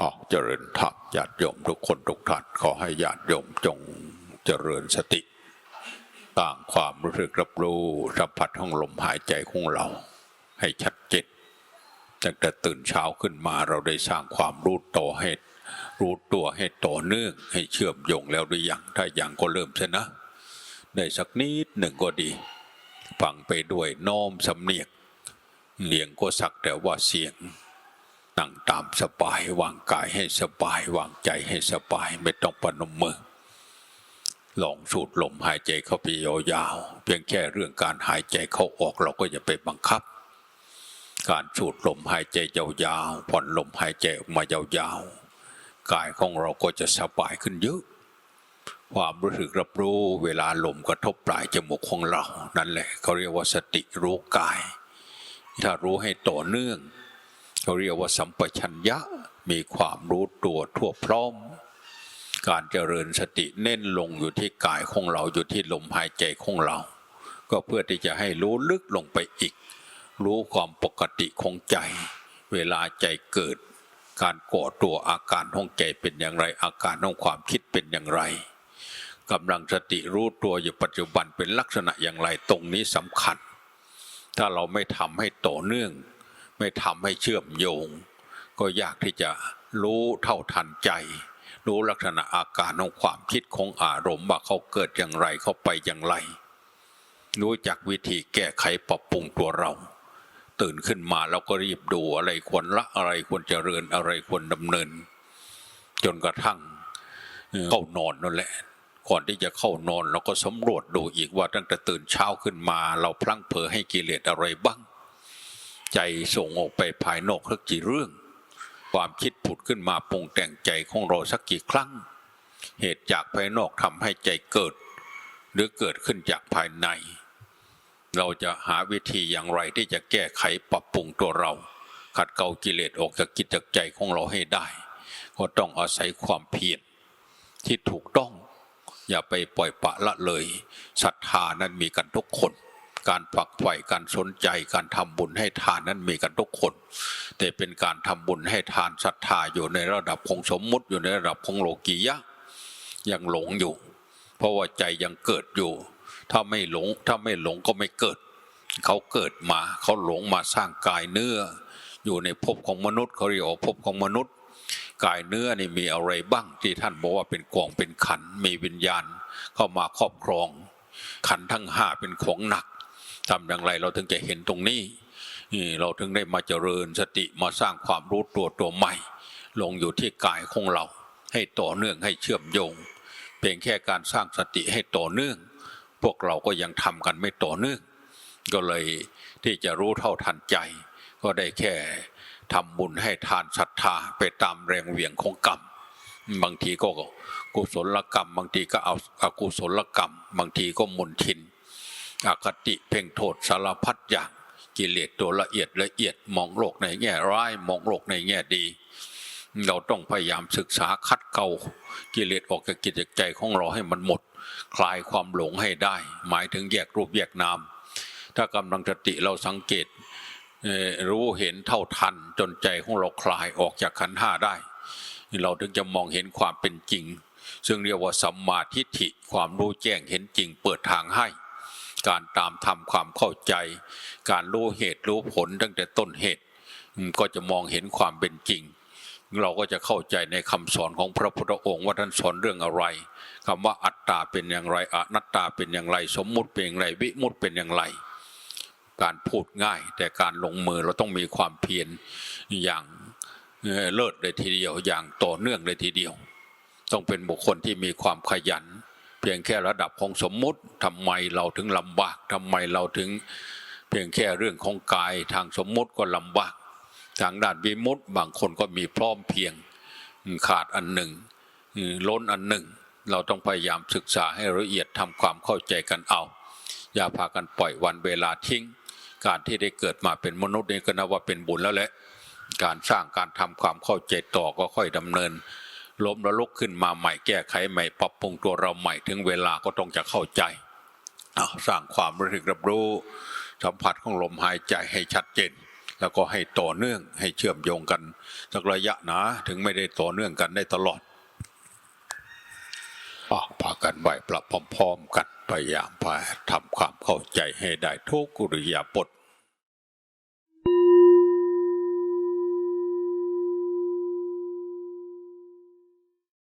ออกเจริญธรรมญาติโยมทุกคนทุกท่านขอให้ญาติโยมจงเจริญสติต่างความรู้สึกรับรู้สัมผัสของลมหายใจของเรา ให้ชัดเจนตั้งแต่ตื่นเช้าขึ้นมาเราได้สร้างความรู้ต่อให้รู้ตัวให้ต่อเนื่องให้เชื่อมโยงแล้วหรือยังถ้ายังก็เริ่มซะนะได้สักนิดหนึ่งก็ดี ฟังไปด้วยน้อมสำเนียกเลียงก็สักแต่ว่าเสียง นั่งตามสบายวางกายให้สบายวางใจให้สบายไม่ต้องปนมมือลองสูดลมหายใจเข้าไปยาวๆเพียงแค่เรื่องการหายใจเข้าออกเราก็อย่าไปบังคับ การสูดลมหายใจยาวๆผ่อนลมหายใจออกมายาวๆกายของเราก็จะสบายขึ้นเยอะ ความรู้สึกรับรู้เวลาลมกระทบปลายจมูกของเรา นั่นแหละเขาเรียกว่าสติรู้กาย ถ้ารู้ให้ต่อเนื่อง เขาเรียกว่าสัมปชัญญะมีความรู้ตัวทั่วพร้อม การเจริญสติเน้นลงอยู่ที่กายของเราอยู่ที่ลมหายใจของเรา ก็เพื่อที่จะให้รู้ลึกลงไปอีก รู้ความปกติของใจ เวลาใจเกิด การก่อตัวอาการของใจเป็นอย่างไร อาการของความคิดเป็นอย่างไรกำลังสติรู้ตัวอยู่ปัจจุบันเป็นลักษณะอย่างไรตรงนี้สำคัญ ถ้าเราไม่ทำให้ต่อเนื่อง ไม่ทำให้เชื่อมโยง ก็ยากที่จะรู้เท่าทันใจ รู้ลักษณะอาการของความคิดของอารมณ์ว่าเขาเกิดอย่างไรเขาไปอย่างไร รู้จักวิธีแก้ไขปรับปรุงตัวเรา ตื่นขึ้นมาเราก็รีบดูอะไรควรละอะไรควรเจริญอะไรควรดำเนิน จนกระทั่งเข้านอนนั่นแหละก่อนที่จะเข้านอนเราก็สำรวจดูอีกว่าตั้งแต่ตื่นเช้าขึ้นมา เราพลั้งเผลอให้กิเลสอะไรบ้าง ใจส่งออกไปภายนอกสักกี่เรื่อง ความคิดผุดขึ้นมาปรุงแต่งใจของเราสักกี่ครั้ง เหตุจากภายนอกทำให้ใจเกิด หรือเกิดขึ้นจากภายใน เราจะหาวิธีอย่างไรที่จะแก้ไขปรับปรุงตัวเรา ขัดเกลากิเลสออกจากกิจจากใจของเราให้ได้ ก็ต้องอาศัยความเพียรที่ถูกต้อง อย่าไปปล่อยปะละเลยศรัทธานั้นมีกันทุกคน การฝักใฝ่การสนใจการทำบุญให้ทานนั้นมีกันทุกคน แต่เป็นการทำบุญให้ทานศรัทธาอยู่ในระดับของสมมุติอยู่ในระดับของโลกียะยังหลงอยู่ เพราะว่าใจยังเกิดอยู่ ถ้าไม่หลงถ้าไม่หลงก็ไม่เกิด เขาเกิดมาเขาหลงมาสร้างกายเนื้อ อยู่ในภพของมนุษย์เขาเรียกว่าภพของมนุษย์ กายเนื้อนี่มีอะไรบ้างที่ท่านบอกว่าเป็นกองเป็นขันมีวิญญาณเข้ามาครอบครองขันทั้งห้าเป็นของหนัก ทำอย่างไรเราถึงจะเห็นตรงนี้ เราถึงได้มาเจริญสติมาสร้างความรู้ตัวตัวใหม่ ลงอยู่ที่กายของเรา ให้ต่อเนื่องให้เชื่อมโยง เพียงแค่การสร้างสติให้ต่อเนื่อง พวกเราก็ยังทำกันไม่ต่อเนื่อง ก็เลยที่จะรู้เท่าทันใจ ก็ได้แค่ทำบุญให้ทานศรัทธาไปตามแรงเหวี่ยงของกรรมบางทีก็กุศลกรรม บางทีก็เอาอกุศลกรรม บางทีก็มนทิน อคติเพ่งโทษสารพัดอย่างกิเลสตัวละเอียดละเอียดมองโลกในแง่ร้ายมองโลกในแง่ดี เราต้องพยายามศึกษาคัดเกลากิเลสออกจากกิจใจของเราให้มันหมด คลายความหลงให้ได้ หมายถึงแยกรูปแยกนาม ถ้ากำลังสติเราสังเกตรู้เห็นเท่าทันจนใจของเราคลายออกจากขันธ์ห้าได้ เราถึงจะมองเห็นความเป็นจริง ซึ่งเรียกว่าสัมมาทิฏฐิความรู้แจ้งเห็นจริงเปิดทางให้ การตามทำความเข้าใจ การรู้เหตุรู้ผลตั้งแต่ต้นเหตุ ก็จะมองเห็นความเป็นจริง เราก็จะเข้าใจในคำสอนของพระพุทธองค์ว่าท่านสอนเรื่องอะไรคำว่าอัตตาเป็นอย่างไรอนัตตาเป็นอย่างไร สมมุติเป็นอย่างไรวิมุติเป็นอย่างไร การพูดง่าย แต่การลงมือเราต้องมีความเพียรอย่างเลิศเลยทีเดียวอย่างต่อเนื่องเลยทีเดียว ต้องเป็นบุคคลที่มีความขยัน พียงแค่ระดับของสมมุติทำไมเราถึงลำบากทำไมเราถึง เพียงแค่เรื่องของกายทางสมมุติก็ลำบาก ทางด้านวิมุตติบางคนก็มีพร้อมเพียงขาดอันหนึ่งล้นอันหนึ่ง เราต้องพยายามศึกษาให้ละเอียดทำความเข้าใจกันเอา อย่าพากันปล่อยวันเวลาทิ้ง การที่ได้เกิดมาเป็นมนุษย์นี่ก็นับว่าเป็นบุญแล้วแหละการสร้างการทำความเข้าใจต่อก็ค่อยดำเนิน ล้มแล้วลุกขึ้นมาใหม่แก้ไขใหม่ปรับปรุงตัวเราใหม่ถึงเวลาก็ต้องจะเข้าใจสร้างความรู้สึกรับรู้ สัมผัสของลมหายใจให้ชัดเจน แล้วก็ให้ต่อเนื่องให้เชื่อมโยงกันสักระยะนาถึงไม่ได้ต่อเนื่องกันได้ตลอดอพากันไหวปรับพร้อมๆกันพยายามพาทำความเข้าใจให้ได้ทุกกุริยาบท